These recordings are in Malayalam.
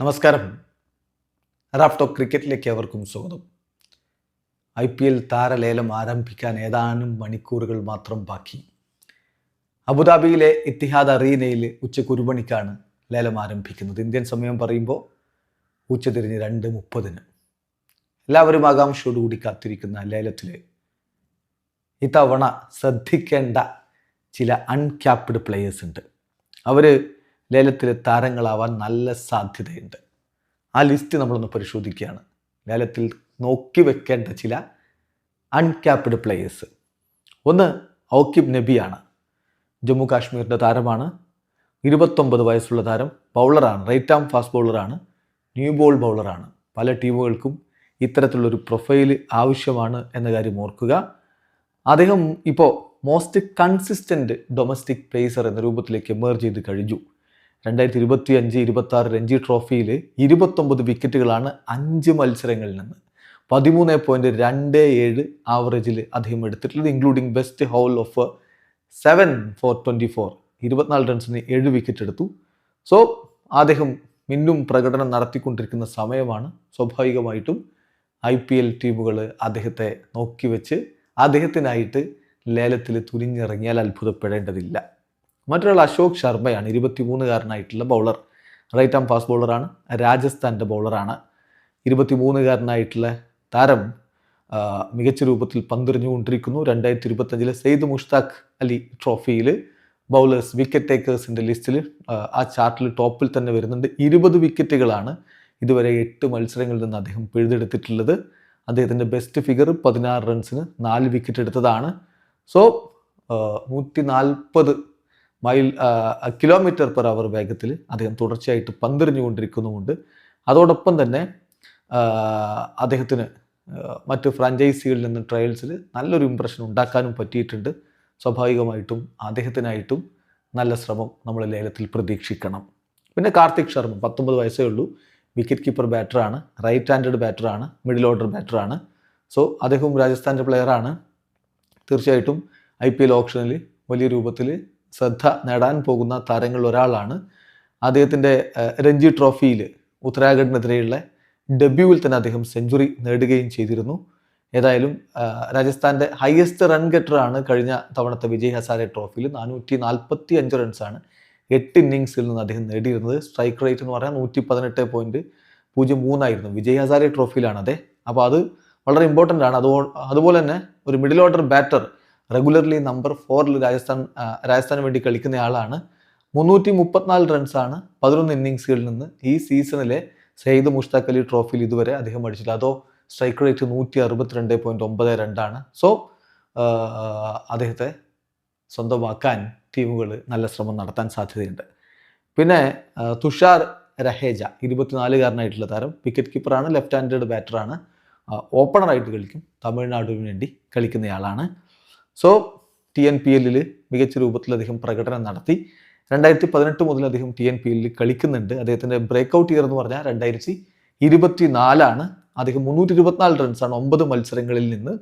നമസ്കാരം. റാഫ്റ്റോ ക്രിക്കറ്റിലേക്ക് അവർക്കും സ്വാഗതം. ഐ പി എൽ താരലേലം ആരംഭിക്കാൻ ഏതാനും മണിക്കൂറുകൾ മാത്രം ബാക്കി. അബുദാബിയിലെ ഇത്തിഹാദ് അറീനയിൽ ഉച്ചയ്ക്ക് ഒരു മണിക്കാണ് ലേലം ആരംഭിക്കുന്നത്. ഇന്ത്യൻ സമയം പറയുമ്പോൾ ഉച്ചതിരിഞ്ഞ് രണ്ട് മുപ്പതിന്. എല്ലാവരും ആകാംക്ഷയോടുകൂടി കാത്തിരിക്കുന്ന ലേലത്തിൽ ഇത്തവണ ശ്രദ്ധിക്കേണ്ട ചില അൺക്യാപ്ഡ് പ്ലെയേഴ്സ് ഉണ്ട്. അവർ ലേലത്തിലെ താരങ്ങളാവാൻ നല്ല സാധ്യതയുണ്ട്. ആ ലിസ്റ്റ് നമ്മളൊന്ന് പരിശോധിക്കുകയാണ്. ലേലത്തിൽ നോക്കി വെക്കേണ്ട ചില അൺക്യാപ്ഡ് പ്ലെയേഴ്സ് ഒന്ന് ഔക്കിബ് നബിയാണ്. ജമ്മു കാശ്മീരിന്റെ താരമാണ്. ഇരുപത്തൊമ്പത് വയസ്സുള്ള താരം ബൗളറാണ്. റൈറ്റ് ആം ഫാസ്റ്റ് ബൗളറാണ് ന്യൂ ബോൾ ബൗളറാണ് പല ടീമുകൾക്കും ഇത്തരത്തിലുള്ളൊരു പ്രൊഫൈൽ ആവശ്യമാണ് എന്ന കാര്യം ഓർക്കുക. അദ്ദേഹം ഇപ്പോൾ മോസ്റ്റ് കൺസിസ്റ്റന്റ് ഡൊമസ്റ്റിക് പേസർ എന്ന രൂപത്തിലേക്ക് എമേർജ് ചെയ്ത് കഴിഞ്ഞു. രണ്ടായിരത്തി ഇരുപത്തി അഞ്ച് ഇരുപത്തി ആറ് രഞ്ജി ട്രോഫിയിൽ ഇരുപത്തൊമ്പത് വിക്കറ്റുകളാണ് അഞ്ച് മത്സരങ്ങളിൽ നിന്ന്. പതിമൂന്ന് പോയിന്റ് രണ്ട് ഏഴ് ആവറേജിൽ അദ്ദേഹം എടുത്തിട്ടുള്ളത് including best haul of seven for twenty four ഇരുപത്തിനാല് റൺസിന് ഏഴ് വിക്കറ്റ് എടുത്തു. സോ അദ്ദേഹം മിന്നും പ്രകടനം നടത്തിക്കൊണ്ടിരിക്കുന്ന സമയമാണ്. സ്വാഭാവികമായിട്ടും ഐ പി എൽ ടീമുകൾ അദ്ദേഹത്തെ നോക്കി വെച്ച് അദ്ദേഹത്തിനായിട്ട് ലേലത്തിൽ തുനിഞ്ഞിറങ്ങിയാൽ അത്ഭുതപ്പെടേണ്ടതില്ല. മറ്റൊരാൾ അശോക് ശർമ്മയാണ് ഇരുപത്തിമൂന്നുകാരനായിട്ടുള്ള ബൗളർ റൈറ്റ് ആം ഫാസ്റ്റ് ബൗളറാണ് രാജസ്ഥാന്റെ ബൗളറാണ് ഇരുപത്തിമൂന്നുകാരനായിട്ടുള്ള താരം മികച്ച രൂപത്തിൽ പന്തെറിഞ്ഞുകൊണ്ടിരിക്കുന്നു. രണ്ടായിരത്തി ഇരുപത്തഞ്ചിലെ സെയ്ദ് മുഷ്താഖ് അലി ട്രോഫിയിൽ ബൗളേഴ്സ് വിക്കറ്റ് ടേക്കേഴ്സിന്റെ ലിസ്റ്റിൽ ആ ചാർട്ടിൽ ടോപ്പിൽ തന്നെ വരുന്നുണ്ട്. ഇരുപത് വിക്കറ്റുകളാണ് ഇതുവരെ എട്ട് മത്സരങ്ങളിൽ നിന്ന് അദ്ദേഹം പിഴുതെടുത്തിട്ടുള്ളത്. അദ്ദേഹത്തിന്റെ ബെസ്റ്റ് ഫിഗർ പതിനാറ് റൺസിന് നാല് വിക്കറ്റ് എടുത്തതാണ്. സോ നൂറ്റി നാൽപ്പത് മൈൽ കിലോമീറ്റർ പെർ അവർ വേഗത്തിൽ അദ്ദേഹം തുടർച്ചയായിട്ട് പന്തെറിഞ്ഞുകൊണ്ടിരിക്കുന്നുമുണ്ട്. അതോടൊപ്പം തന്നെ അദ്ദേഹത്തിന് മറ്റ് ഫ്രാഞ്ചൈസികളിൽ നിന്ന് ട്രയൽസിൽ നല്ലൊരു ഇമ്പ്രഷൻ ഉണ്ടാക്കാനും പറ്റിയിട്ടുണ്ട്. സ്വാഭാവികമായിട്ടും അദ്ദേഹത്തിനായിട്ടും നല്ല ശ്രമം നമ്മൾ ലേലത്തിൽ പ്രതീക്ഷിക്കണം. പിന്നെ കാർത്തിക് ശർമ്മ പത്തൊമ്പത് വയസ്സേ ഉള്ളൂ. വിക്കറ്റ് കീപ്പർ ബാറ്ററാണ് റൈറ്റ് ഹാൻഡഡ് ബാറ്ററാണ് മിഡിൽ ഓർഡർ ബാറ്ററാണ് സോ അദ്ദേഹവും രാജസ്ഥാന്റെ പ്ലെയറാണ് തീർച്ചയായിട്ടും ഐ പി എൽ ഓപ്ഷനിൽ വലിയ രൂപത്തിൽ ശ്രദ്ധ നേടാൻ പോകുന്ന താരങ്ങളിൽ ഒരാളാണ്. അദ്ദേഹത്തിന്റെ രഞ്ജി ട്രോഫിയിൽ ഉത്തരാഖണ്ഡിനെതിരെയുള്ള ഡെബ്യൂവിൽ തന്നെ അദ്ദേഹം സെഞ്ചുറി നേടുകയും ചെയ്തിരുന്നു. ഏതായാലും രാജസ്ഥാന്റെ ഹയസ്റ്റ് റൺ ഗെറ്ററാണ് കഴിഞ്ഞ തവണത്തെ വിജയ് ഹസാരെ ട്രോഫിയിൽ നാനൂറ്റി നാൽപ്പത്തി അഞ്ച് റൺസാണ് എട്ട് ഇന്നിങ്സിൽ നിന്ന് അദ്ദേഹം നേടിയിരുന്നത്. സ്ട്രൈക്ക് റേറ്റ് എന്ന് പറഞ്ഞാൽ നൂറ്റി പതിനെട്ട് പോയിന്റ് പൂജ്യം മൂന്നായിരുന്നു വിജയ് ഹസാരെ ട്രോഫിയിലാണ് അതെ അപ്പോൾ അത് വളരെ ഇമ്പോർട്ടന്റ് ആണ്. അതുപോലെ തന്നെ ഒരു middle order batter regularly number ഫോറിൽ രാജസ്ഥാൻ രാജസ്ഥാന് വേണ്ടി കളിക്കുന്ന ആളാണ്. മുന്നൂറ്റി മുപ്പത്തിനാല് റൺസാണ് പതിനൊന്ന് ഇന്നിങ്സുകളിൽ നിന്ന് ഈ സീസണിലെ സെയ്ദ് മുഷ്താഖ് അലി ട്രോഫിയിൽ ഇതുവരെ അദ്ദേഹം അടിച്ചിട്ടില്ല. അതോ സ്ട്രൈക്ക് റേറ്റ് നൂറ്റി അറുപത്തിരണ്ട് പോയിന്റ് ഒമ്പത് രണ്ടാണ്. സോ അദ്ദേഹത്തെ സ്വന്തമാക്കാൻ ടീമുകൾ നല്ല ശ്രമം നടത്താൻ സാധ്യതയുണ്ട്. പിന്നെ തുഷാർ രഹേജ ഇരുപത്തിനാലുകാരനായിട്ടുള്ള താരം. വിക്കറ്റ് കീപ്പറാണ് ലെഫ്റ്റ് ഹാൻഡഡ് ബാറ്ററാണ് ഓപ്പണറായിട്ട് കളിക്കും. തമിഴ്നാടിന് വേണ്ടി കളിക്കുന്നയാളാണ് സോ ടി എൻ പി എല്ലിൽ മികച്ച രൂപത്തിൽ അദ്ദേഹം പ്രകടനം നടത്തി. രണ്ടായിരത്തി പതിനെട്ട് മുതൽ അദ്ദേഹം ടി എൻ പി എല്ലിൽ കളിക്കുന്നുണ്ട്. അദ്ദേഹത്തിന്റെ ബ്രേക്ക് ഔട്ട് ഇയർ എന്ന് പറഞ്ഞാൽ രണ്ടായിരത്തി ഇരുപത്തി നാലാണ് അദ്ദേഹം മുന്നൂറ്റി ഇരുപത്തിനാല് റൺസാണ് ഒമ്പത് മത്സരങ്ങളിൽ നിന്ന്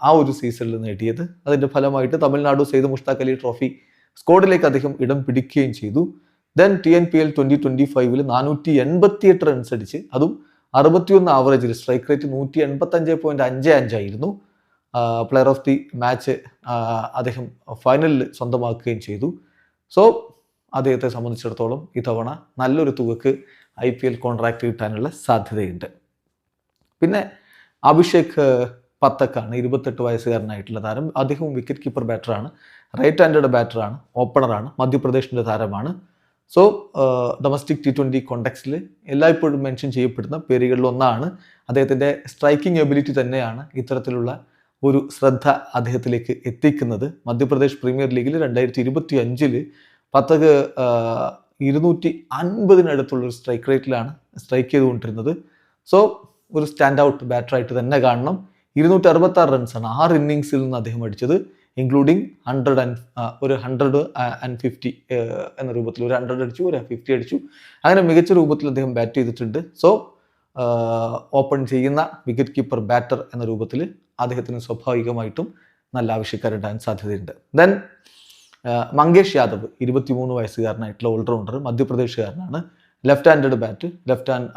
ആ, ഒരു സീസണിൽ നേടിയത്. അതിന്റെ ഫലമായിട്ട് തമിഴ്നാട് സെയ്ദ് മുഷ്താഖ് അലി ട്രോഫി സ്കോഡിലേക്ക് അദ്ദേഹം ഇടം പിടിക്കുകയും ചെയ്തു. Then T N P L twenty twenty ഫൈവിൽ നാനൂറ്റി എൺപത്തി എട്ട് റൺസ് അടിച്ച്. അതും അറുപത്തിയൊന്ന് ആവറേജിൽ സ്ട്രൈക്ക് റേറ്റ് നൂറ്റി എൺപത്തഞ്ച് പോയിന്റ് അഞ്ച് അഞ്ചായിരുന്നു പ്ലെയർ ഓഫ് ദി മാച്ച് അദ്ദേഹം ഫൈനലിൽ സ്വന്തമാക്കുകയും ചെയ്തു. സോ അദ്ദേഹത്തെ സംബന്ധിച്ചിടത്തോളം ഇത്തവണ നല്ലൊരു തുകക്ക് ഐ പി എൽ കോൺട്രാക്ട് കിട്ടാനുള്ള സാധ്യതയുണ്ട്. പിന്നെ അഭിഷേക് പത്തക്കാണ് ഇരുപത്തെട്ട് വയസ്സുകാരനായിട്ടുള്ള താരം. അദ്ദേഹവും വിക്കറ്റ് കീപ്പർ ബാറ്ററാണ് റൈറ്റ് ഹാൻഡഡ് ബാറ്ററാണ് ഓപ്പണറാണ് മധ്യപ്രദേശിന്റെ താരമാണ്. സോ ഡൊമസ്റ്റിക് ടി ട്വന്റി കോണ്ടക്സ്റ്റിൽ എല്ലായ്പ്പോഴും മെൻഷൻ ചെയ്യപ്പെടുന്ന പേരുകളിൽ ഒന്നാണ്. അദ്ദേഹത്തിന്റെ സ്ട്രൈക്കിംഗ് എബിലിറ്റി തന്നെയാണ് ഇത്തരത്തിലുള്ള ഒരു ശ്രദ്ധ അദ്ദേഹത്തിലേക്ക് എത്തിക്കുന്നത് മധ്യപ്രദേശ് പ്രീമിയർ ലീഗിൽ രണ്ടായിരത്തി ഇരുപത്തി അഞ്ചിൽ പത്തക്ക് ഇരുന്നൂറ്റി അൻപതിനടുത്തുള്ള ഒരു സ്ട്രൈക്ക് റേറ്റിലാണ് സ്ട്രൈക്ക് ചെയ്തുകൊണ്ടിരുന്നത്. സോ ഒരു സ്റ്റാൻഡ് ഔട്ട് ബാറ്ററായിട്ട് തന്നെ കാണണം. ഇരുന്നൂറ്റി അറുപത്തി ആറ് റൺസാണ് ആറ് ഇന്നിങ്സിൽ നിന്ന് അദ്ദേഹം അടിച്ചത് ഇൻക്ലൂഡിങ് ഹൺഡ്രഡ് ആൻഡ് ഒരു ഹൺഡ്രഡ് ആൻഡ് ഫിഫ്റ്റി എന്ന രൂപത്തിൽ ഒരു ഹൺഡ്രഡ് അടിച്ചു ഒരു ഫിഫ്റ്റി അടിച്ചു. അങ്ങനെ മികച്ച രൂപത്തിൽ അദ്ദേഹം ബാറ്റ് ചെയ്തിട്ടുണ്ട്. സോ ഓപ്പൺ ചെയ്യുന്ന വിക്കറ്റ് കീപ്പർ ബാറ്റർ എന്ന രൂപത്തിൽ അദ്ദേഹത്തിന് സ്വാഭാവികമായിട്ടും നല്ല ആവശ്യക്കാരുണ്ടാകാൻ സാധ്യതയുണ്ട്. ദെൻ മങ്കേഷ് യാദവ് ഇരുപത്തിമൂന്ന് വയസ്സുകാരനായിട്ടുള്ള allrounder മധ്യപ്രദേശുകാരനാണ്. Left handed bat left hand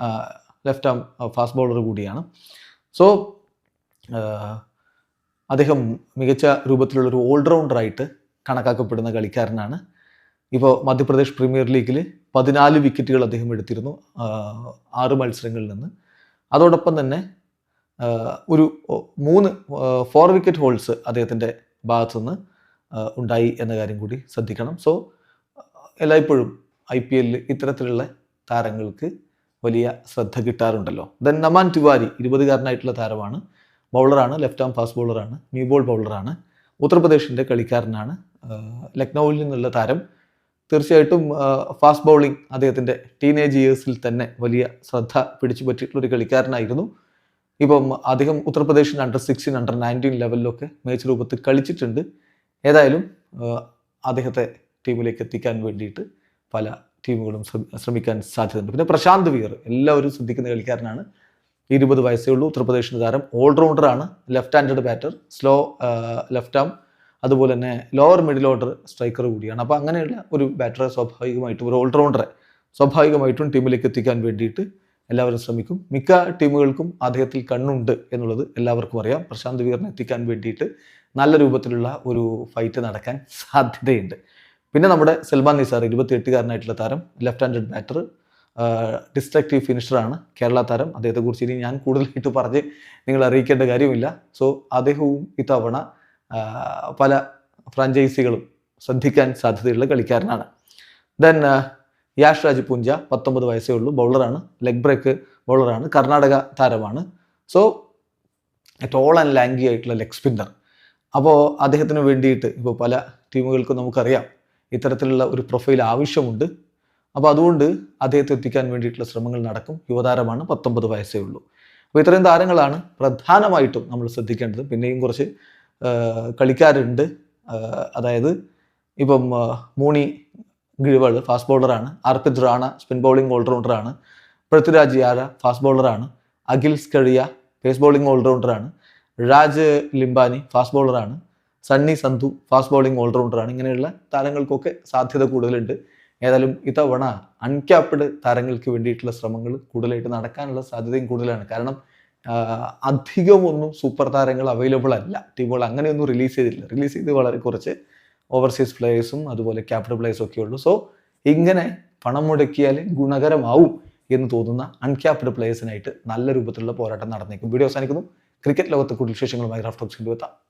left arm fast bowler കൂടിയാണ്. സോ അദ്ദേഹം മികച്ച രൂപത്തിലുള്ളൊരു ഓൾറൗണ്ടറായിട്ട് കണക്കാക്കപ്പെടുന്ന കളിക്കാരനാണ് ഇപ്പോൾ മധ്യപ്രദേശ് പ്രീമിയർ ലീഗിൽ പതിനാല് വിക്കറ്റുകൾ അദ്ദേഹം എടുത്തിരുന്നു ആറ് മത്സരങ്ങളിൽ നിന്ന്. അതോടൊപ്പം തന്നെ ഒരു മൂന്ന് ഫോർ വിക്കറ്റ് ഹോൾസ് അദ്ദേഹത്തിന്റെ ഭാഗത്തുനിന്ന് നിന്ന് ഉണ്ടായി എന്ന കാര്യം കൂടി ശ്രദ്ധിക്കണം. സോ എല്ലായ്പ്പോഴും ഐ പി എല്ലിൽ ഇത്തരത്തിലുള്ള താരങ്ങൾക്ക് വലിയ ശ്രദ്ധ കിട്ടാറുണ്ടല്ലോ. ദെൻ നമാൻ തിവാരി ഇരുപതുകാരനായിട്ടുള്ള താരമാണ്. ബൗളറാണ് ലെഫ്റ്റ് ആം ഫാസ്റ്റ് ബൗളറാണ് ന്യൂ ബോൾ ബൗളറാണ് ഉത്തർപ്രദേശിന്റെ കളിക്കാരനാണ്. ലക്നൌവിൽ നിന്നുള്ള താരം തീർച്ചയായിട്ടും ഫാസ്റ്റ് ബൗളിംഗ് അദ്ദേഹത്തിന്റെ ടീനേജ് ഇയേഴ്സിൽ തന്നെ വലിയ ശ്രദ്ധ പിടിച്ചു പറ്റിയിട്ടുള്ള ഒരു കളിക്കാരനായിരുന്നു. ഇപ്പം അദ്ദേഹം ഉത്തർപ്രദേശിന് അണ്ടർ സിക്സ്റ്റീൻ അണ്ടർ നയന്റീൻ ലെവലിലൊക്കെ മികച്ച രൂപത്തിൽ കളിച്ചിട്ടുണ്ട്. ഏതായാലും അദ്ദേഹത്തെ ടീമിലേക്ക് എത്തിക്കാൻ വേണ്ടിയിട്ട് പല ടീമുകളും ശ്രമിക്കാൻ സാധ്യതയുണ്ട്. പിന്നെ പ്രശാന്ത് വീർ എല്ലാവരും ശ്രദ്ധിക്കുന്ന കളിക്കാരനാണ്. ഇരുപത് വയസ്സേ ഉള്ളൂ ഉത്തർപ്രദേശിന്റെ താരം. ഓൾറൗണ്ടറാണ് left handed batter slow left arm അതുപോലെ തന്നെ ലോവർ മിഡിൽ ഓർഡർ സ്ട്രൈക്കർ കൂടിയാണ്. അപ്പോൾ അങ്ങനെയുള്ള ഒരു ബാറ്ററെ സ്വാഭാവികമായിട്ടും ഒരു ഓൾറൗണ്ടറെ സ്വാഭാവികമായിട്ടും ടീമിലേക്ക് എത്തിക്കാൻ വേണ്ടിയിട്ട് എല്ലാവരും ശ്രമിക്കും. മിക്ക ടീമുകൾക്കും അദ്ദേഹത്തിൽ കണ്ണുണ്ട് എന്നുള്ളത് എല്ലാവർക്കും അറിയാം. പ്രശാന്ത് വീറിനെ എത്തിക്കാൻ വേണ്ടിയിട്ട് നല്ല രൂപത്തിലുള്ള ഒരു ഫൈറ്റ് നടക്കാൻ സാധ്യതയുണ്ട്. പിന്നെ നമ്മുടെ സൽമാൻ നിസാർ ഇരുപത്തിയെട്ടുകാരനായിട്ടുള്ള താരം ലെഫ്റ്റ് ഹാൻഡഡ് ബാറ്റർ ഡിസ്ട്രക്റ്റീവ് ഫിനിഷറാണ് കേരള താരം. അദ്ദേഹത്തെക്കുറിച്ച് ഇനി ഞാൻ കൂടുതലായിട്ട് പറഞ്ഞ് നിങ്ങൾ അറിയിക്കേണ്ട കാര്യമില്ല. സോ അദ്ദേഹവും ഇത്തവണ പല ഫ്രാഞ്ചൈസികളും ശ്രദ്ധിക്കാൻ സാധ്യതയുള്ള കളിക്കാരനാണ്. ദെൻ യാഷ് രാജ് പുഞ്ച പത്തൊമ്പത് വയസ്സേ ഉള്ളൂ ബൗളറാണ് ലെഗ് ബ്രേക്ക് ബൗളറാണ് കർണാടക താരമാണ്. സോ ടോൾ ആൻഡ് ലാംഗി ആയിട്ടുള്ള ലെഗ് സ്പിന്നർ അപ്പോൾ അദ്ദേഹത്തിന് വേണ്ടിയിട്ട് ഇപ്പോൾ പല ടീമുകൾക്കും നമുക്കറിയാം ഇത്തരത്തിലുള്ള ഒരു പ്രൊഫൈൽ ആവശ്യമുണ്ട്. അപ്പോൾ അതുകൊണ്ട് അദ്ദേഹത്തെ എത്തിക്കാൻ വേണ്ടിയിട്ടുള്ള ശ്രമങ്ങൾ നടക്കും യുവതാരമാണ് പത്തൊമ്പത് വയസ്സേ ഉള്ളൂ. അപ്പോൾ ഇത്രയും താരങ്ങളാണ് പ്രധാനമായിട്ടും നമ്മൾ ശ്രദ്ധിക്കേണ്ടത്. പിന്നെയും കുറച്ച് കളിക്കാരുണ്ട്. അതായത് ഇപ്പം മൂണി ഗിഴ്വൾ ഫാസ്റ്റ് ബൗളറാണ് അർപ്പിത് റാണ സ്പിൻ ബൗളിംഗ് ഓൾറൗണ്ടറാണ് പൃഥ്വിരാജ് യാര ഫാസ്റ്റ് ബൗളറാണ് അഖിൽ സ്കഴിയ പേസ് ബൗളിംഗ് ഓൾറൗണ്ടറാണ് രാജ് ലിംബാനി ഫാസ്റ്റ് ബൗളറാണ് സണ്ണി സന്ധു ഫാസ്റ്റ് ബൗളിംഗ് ഓൾറൗണ്ടറാണ് ഇങ്ങനെയുള്ള താരങ്ങൾക്കൊക്കെ സാധ്യത കൂടുതലുണ്ട്. ഏതായാലും ഇത്തവണ അൺക്യാപ്ഡ് താരങ്ങൾക്ക് വേണ്ടിയിട്ടുള്ള ശ്രമങ്ങൾ കൂടുതലായിട്ട് നടക്കാനുള്ള സാധ്യതയും കൂടുതലാണ്. കാരണം അധികമൊന്നും സൂപ്പർ താരങ്ങൾ അവൈലബിൾ അല്ല. ടീമുകൾ അങ്ങനെയൊന്നും റിലീസ് ചെയ്തില്ല റിലീസ് ചെയ്ത് വളരെ കുറച്ച് ഓവർസീസ് പ്ലേയേഴ്സും അതുപോലെ ക്യാപിറ്റൽ പ്ലേയേഴ്സും ഒക്കെ ഉള്ളൂ. സോ ഇങ്ങനെ പണം മുടക്കിയാൽ ഗുണകരമാവും എന്ന് തോന്നുന്ന അൺക്യാപ്ഡ് പ്ലേയേഴ്സിനായിട്ട് നല്ല രൂപത്തിലുള്ള പോരാട്ടം നടന്നേക്കും. വീഡിയോ അവസാനിക്കുന്നു. ക്രിക്കറ്റ് ലോകത്തെ കൂടുതൽ വിശേഷങ്ങളുമായി റാഫ്റ്റോക്സ് എത്താം.